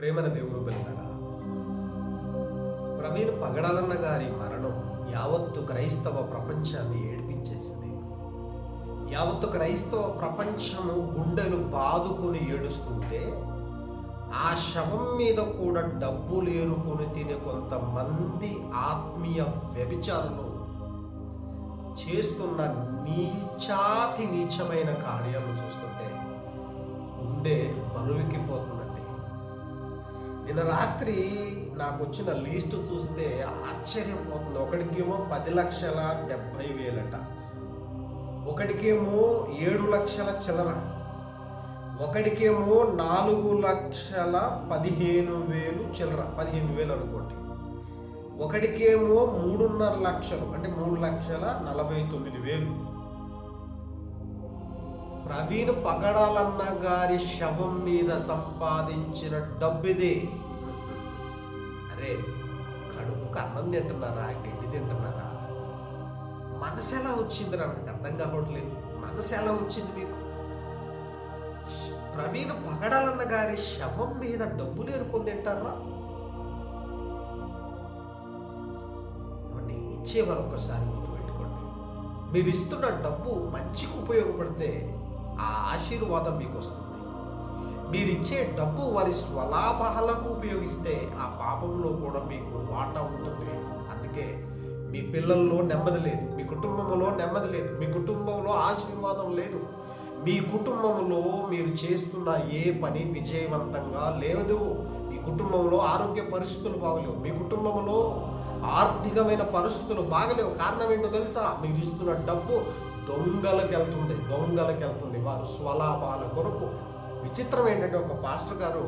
ప్రేమన దేవుడు పిల్లరా ప్రవీణ్ పగడాలన్న గారి మరణం యావత్తు క్రైస్తవ ప్రపంచాన్ని ఏడిపించేసింది. యావత్తు క్రైస్తవ ప్రపంచము గుండెలు బాదుకొని ఏడుస్తుంటే ఆ శవం మీద కూడా డబ్బులు ఏరుకొని తినే కొంతమంది ఆత్మీయ వ్యభిచారులు చేస్తున్న నీచాతి నీచమైన కార్యాలు చూస్తుంటే గుండె బరువికిపోతున్న నిన్న రాత్రి నాకు వచ్చిన లిస్ట్ చూస్తే ఆశ్చర్యపోతుంది. ఒకడికేమో పది లక్షల డెబ్భై వేలట. ఒకడికేమో ఏడు లక్షల చిల్లర. ఒకడికేమో నాలుగు లక్షల పదిహేను వేలు చిల్లర. పదిహేను వేలు అనుకోండి. ఒకటికేమో మూడున్నర లక్షలు అంటే మూడు లక్షల నలభై తొమ్మిది వేలు. ప్రవీణ్ పగడాలన్న గారి శవం మీద సంపాదించిన డబ్బిది. అరే కడుపుకు అన్నం తింటున్నారా? గడ్డి తింటున్నారా? మనసు ఎలా వచ్చింది నాకు అర్థం కావట్లేదు. మనసు ఎలా వచ్చింది మీకు? ప్రవీణ్ పగడాలన్న గారి శవం మీద డబ్బులు ఎరుకొని తింటారా? ఇచ్చేవారు ఒక్కసారి గుర్తుపెట్టుకోండి. మీరు ఇస్తున్న డబ్బు మంచికి ఉపయోగపడితే ఆ ఆశీర్వాదం మీకు వస్తుంది మీరు ఇచ్చే డబ్బు వారి స్వలాభాలకు ఉపయోగిస్తే ఆ పాపంలో కూడా మీకు వాటా ఉంటుంది. అందుకే మీ పిల్లల్లో నెమ్మది లేదు మీ కుటుంబంలో నెమ్మది లేదు మీ కుటుంబంలో ఆశీర్వాదం లేదు. మీ కుటుంబంలో మీరు చేస్తున్న ఏ పని విజయవంతంగా లేదు? మీ కుటుంబంలో ఆరోగ్య పరిస్థితులు బాగలేవు. మీ కుటుంబంలో ఆర్థికమైన పరిస్థితులు బాగలేవు. కారణం ఏంటో తెలుసా? మీరు ఇస్తున్న డబ్బు దొంగలకు వెళ్తుంది దొంగలకు వెళ్తుంది. వారు స్వలాభాల కొరకు. విచిత్రం ఏంటంటే ఒక పాస్టర్ గారు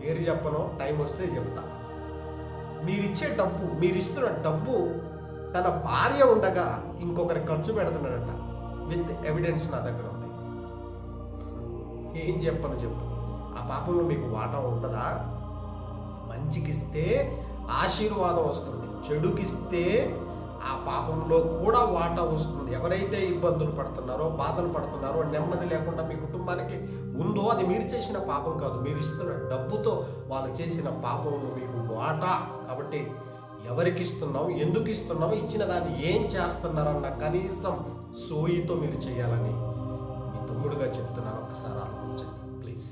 పేరు చెప్పను టైం వస్తే చెప్తా. మీరిచ్చే డబ్బు మీరు ఇస్తున్న డబ్బు తన భార్య ఉండగా ఇంకొకరి ఖర్చు పెడుతున్నాడట విత్ ఎవిడెన్స్ నా దగ్గర. ఏం చెప్పను చెప్పు. ఆ పాపంలో మీకు వాటా ఉండదా? మంచికిస్తే ఆశీర్వాదం వస్తుంది. చెడుకిస్తే ఆ పాపంలో కూడా వాటా వస్తుంది. ఎవరైతే ఇబ్బందులు పడుతున్నారో బాధలు పడుతున్నారో నెమ్మది లేకుండా మీ కుటుంబానికి ఉందో అది మీరు చేసిన పాపం కాదు. మీరు ఇస్తున్న డబ్బుతో వాళ్ళు చేసిన పాపంలో మీకు వాటా. కాబట్టి ఎవరికి ఇస్తున్నాం ఎందుకు ఇస్తున్నాం ఇచ్చిన దాన్ని ఏం చేస్తున్నారన్న కనీసం సోయితో మీరు చేయాలని తమ్ముడుగా చెప్తున్నాను ఒకసారి ఆలోచించండి ప్లీజ్.